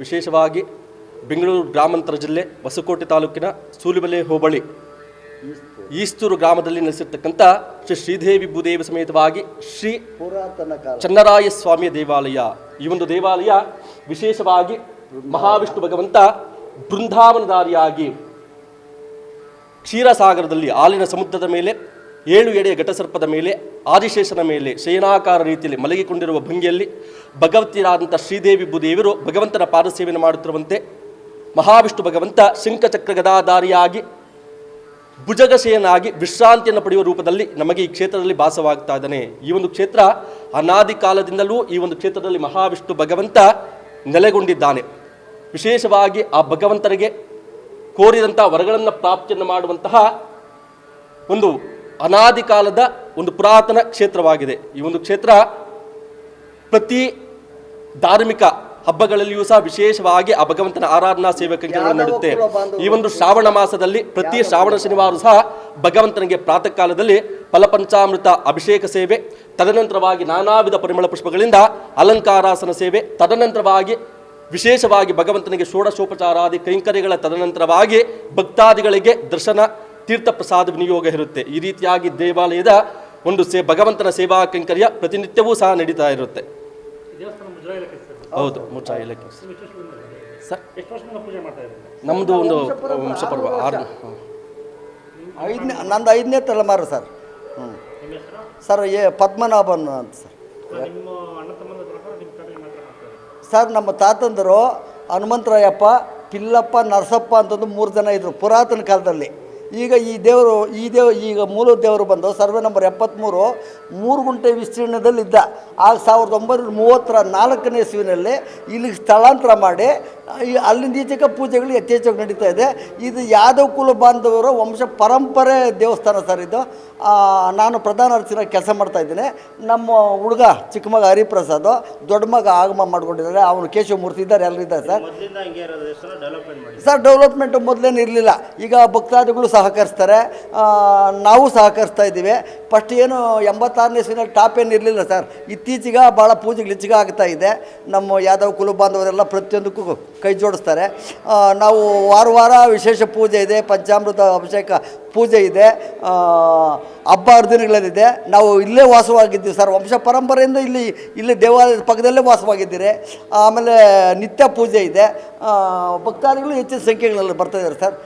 ವಿಶೇಷವಾಗಿ ಬೆಂಗಳೂರು ಗ್ರಾಮಾಂತರ ಜಿಲ್ಲೆ ಹೊಸಕೋಟೆ ತಾಲೂಕಿನ ಸೂಲಿಬಲೆ ಹೋಬಳಿ ಈಸ್ತೂರು ಗ್ರಾಮದಲ್ಲಿ ನೆಲೆಸಿರ್ತಕ್ಕಂಥ ಶ್ರೀ ಶ್ರೀದೇವಿ ಭೂದೇವಿ ಸಮೇತವಾಗಿ ಶ್ರೀ ಪುರಾತನ ಚನ್ನರಾಯ ಸ್ವಾಮಿಯ ದೇವಾಲಯ. ಈ ಒಂದು ದೇವಾಲಯ ವಿಶೇಷವಾಗಿ ಮಹಾವಿಷ್ಣು ಭಗವಂತ ಬೃಂದಾವನದಾರಿಯಾಗಿ ಕ್ಷೀರಸಾಗರದಲ್ಲಿ ಹಾಲಿನ ಸಮುದ್ರದ ಮೇಲೆ ಏಳು ಎಡೆಯ ಘಟಸರ್ಪದ ಮೇಲೆ, ಆದಿಶೇಷನ ಮೇಲೆ, ಶಯನಾಕಾರ ರೀತಿಯಲ್ಲಿ ಮಲಗಿಕೊಂಡಿರುವ ಭಂಗಿಯಲ್ಲಿ ಭಗವತಿಯರಾದಂಥ ಶ್ರೀದೇವಿ ಭೂದೇವಿಯರು ಭಗವಂತನ ಪಾದಸೇವೆಯನ್ನು ಮಾಡುತ್ತಿರುವಂತೆ ಮಹಾವಿಷ್ಣು ಭಗವಂತ ಶಂಖಚಕ್ರ ಗದಾಧಾರಿಯಾಗಿ ಭುಜಗಶಯನಾಗಿ ವಿಶ್ರಾಂತಿಯನ್ನು ಪಡೆಯುವ ರೂಪದಲ್ಲಿ ನಮಗೆ ಈ ಕ್ಷೇತ್ರದಲ್ಲಿ ಭಾಸವಾಗ್ತಾ ಇದ್ದಾನೆ. ಈ ಒಂದು ಕ್ಷೇತ್ರ ಅನಾದಿ ಕಾಲದಿಂದಲೂ ಈ ಒಂದು ಕ್ಷೇತ್ರದಲ್ಲಿ ಮಹಾವಿಷ್ಣು ಭಗವಂತ ನೆಲೆಗೊಂಡಿದ್ದಾನೆ. ವಿಶೇಷವಾಗಿ ಆ ಭಗವಂತನಿಗೆ ಕೋರಿದಂಥ ವರಗಳನ್ನು ಪ್ರಾಪ್ತಿಯನ್ನು ಮಾಡುವಂತಹ ಒಂದು ಅನಾದಿ ಕಾಲದ ಒಂದು ಪುರಾತನ ಕ್ಷೇತ್ರವಾಗಿದೆ. ಈ ಒಂದು ಕ್ಷೇತ್ರ ಪ್ರತಿ ಧಾರ್ಮಿಕ ಹಬ್ಬಗಳಲ್ಲಿಯೂ ಸಹ ವಿಶೇಷವಾಗಿ ಆ ಭಗವಂತನ ಆರಾಧನಾ ಸೇವೆ ಕೈಂಕರ್ಯಗಳು ನಡೆಯುತ್ತೆ. ಈ ಒಂದು ಶ್ರಾವಣ ಮಾಸದಲ್ಲಿ ಪ್ರತಿ ಶ್ರಾವಣ ಶನಿವಾರ ಸಹ ಭಗವಂತನಿಗೆ ಪ್ರಾತಃ ಕಾಲದಲ್ಲಿ ಫಲಪಂಚಾಮೃತ ಅಭಿಷೇಕ ಸೇವೆ ತದನಂತರವಾಗಿ ನಾನಾ ವಿಧ ಪರಿಮಳ ಪುಷ್ಪಗಳಿಂದ ಅಲಂಕಾರಾಸನ ಸೇವೆ ತದನಂತರವಾಗಿ ವಿಶೇಷವಾಗಿ ಭಗವಂತನಿಗೆ ಷೋಡಶೋಪಚಾರಾದಿ ಕೈಂಕರ್ಯಗಳ ತದನಂತರವಾಗಿ ಭಕ್ತಾದಿಗಳಿಗೆ ದರ್ಶನ ತೀರ್ಥ ಪ್ರಸಾದ ವಿನಿಯೋಗ ಇರುತ್ತೆ. ಈ ರೀತಿಯಾಗಿ ದೇವಾಲಯದ ಒಂದು ಸೇ ಭಗವಂತನ ಸೇವಾ ಕೈಂಕರ್ಯ ಪ್ರತಿನಿತ್ಯವೂ ಸಹ ನಡೀತಾ ಇರುತ್ತೆ. ದೇವಸ್ಥಾನ ಮುಜರಾಯಿ ಸರ್. ಹೌದು ಇಲಾಖೆ. ಸರ್ ಎಷ್ಟು ವರ್ಷದಿಂದ ಪೂಜೆ ಮಾಡ್ತಾ ಇದ್ದಾರೆ? ನಮ್ಮದು ಒಂದು ವಂಶಪರ್ವ ಆರು ಐದನೇ ನಂದು ಐದನೇ ತಲೆಮಾರು ಸರ್. ಹ್ಞೂ ನಿಮ್ಮ ಹೆಸರು? ಸರ್ ಏ ಪದ್ಮನಾಭನ್ ಅಂತ ಸರ್. ಸರ್ ನಮ್ಮ ತಾತಂದರು ಹನುಮಂತರಾಯಪ್ಪ ಪಿಲ್ಲಪ್ಪ ನರಸಪ್ಪ ಅಂತಂದು ಮೂರು ಜನ ಇದ್ದರು ಪುರಾತನ ಕಾಲದಲ್ಲಿ. ಈಗ ಈ ದೇವರು ಈ ದೇವ ಈಗ ಮೂಲ ದೇವರು ಬಂದು ಸರ್ವೆ ನಂಬರ್ ಎಪ್ಪತ್ತ್ಮೂರು ಮೂರು ಗುಂಟೆ ವಿಸ್ತೀರ್ಣದಲ್ಲಿದ್ದ. ಆಗ ಸಾವಿರದ ಒಂಬೈನೂರ ಮೂವತ್ತರ ನಾಲ್ಕನೇ ಇಸ್ವಿನಲ್ಲಿ ಇಲ್ಲಿಗೆ ಸ್ಥಳಾಂತರ ಮಾಡಿ ಈ ಅಲ್ಲಿಂದ ಈಚೆಗೆ ಪೂಜೆಗಳು ಯಥೇಚ್ಛವಾಗಿ ನಡೀತಾ ಇದೆ. ಇದು ಯಾದವ್ ಕುಲ ಬಾಂಧವರು ವಂಶ ಪರಂಪರೆ ದೇವಸ್ಥಾನ ಸರ್ ಇದು. ನಾನು ಪ್ರಧಾನ ಅರ್ಚನ ಕೆಲಸ ಮಾಡ್ತಾ ಇದ್ದೀನಿ. ನಮ್ಮ ಹುಡುಗ ಚಿಕ್ಕ ಮಗ ಹರಿಪ್ರಸಾದ್ ದೊಡ್ಡ ಮಗ ಆಗಮ ಮಾಡ್ಕೊಂಡಿದ್ದಾರೆ. ಅವನು ಕೇಶವಮೂರ್ತಿ ಇದ್ದಾರೆ ಎಲ್ಲರೂ ಇದ್ದಾರೆ ಸರ್. ಸರ್ ಡೆವಲಪ್ಮೆಂಟ್ ಮೊದಲೇನು ಇರಲಿಲ್ಲ. ಈಗ ಭಕ್ತಾದಿಗಳು ಸಹಕರಿಸ್ತಾರೆ. ನಾವು ಸಹಕರಿಸ್ತಾ ಇದ್ದೀವಿ. ಫಸ್ಟ್ ಏನು ಎಂಬತ್ತಾರನೇ ಇಸ್ವಿನಲ್ಲಿ ಟಾಪ್ ಏನು ಇರಲಿಲ್ಲ ಸರ್. ಇತ್ತೀಚೆಗೆ ಭಾಳ ಪೂಜೆಗಳು ಹೆಚ್ಚಿಗೆ ಆಗ್ತಾ ಇದೆ. ನಮ್ಮ ಯಾದವ್ ಕುಲ ಬಾಂಧವರೆಲ್ಲ ಪ್ರತಿಯೊಂದಕ್ಕೂ ಕೈ ಜೋಡಿಸ್ತಾರೆ. ನಾವು ವಾರ ವಾರ ವಿಶೇಷ ಪೂಜೆ ಇದೆ. ಪಂಚಾಮೃತ ಅಭಿಷೇಕ ಪೂಜೆ ಇದೆ. ಹಬ್ಬ ಹರಿದಿನಗಳಲ್ಲಿದೆ ನಾವು ಇಲ್ಲೇ ವಾಸವಾಗಿದ್ದೀವಿ ಸರ್. ವಂಶ ಪರಂಪರೆಯಿಂದ ಇಲ್ಲಿ ಇಲ್ಲಿ ದೇವಾಲಯದ ಪಕ್ಕದಲ್ಲೇ ವಾಸವಾಗಿದ್ದೀರಿ. ಆಮೇಲೆ ನಿತ್ಯ ಪೂಜೆ ಇದೆ. ಭಕ್ತಾದಿಗಳು ಹೆಚ್ಚಿನ ಸಂಖ್ಯೆಗಳಲ್ಲಿ ಬರ್ತಾ ಇದ್ದಾರೆ ಸರ್.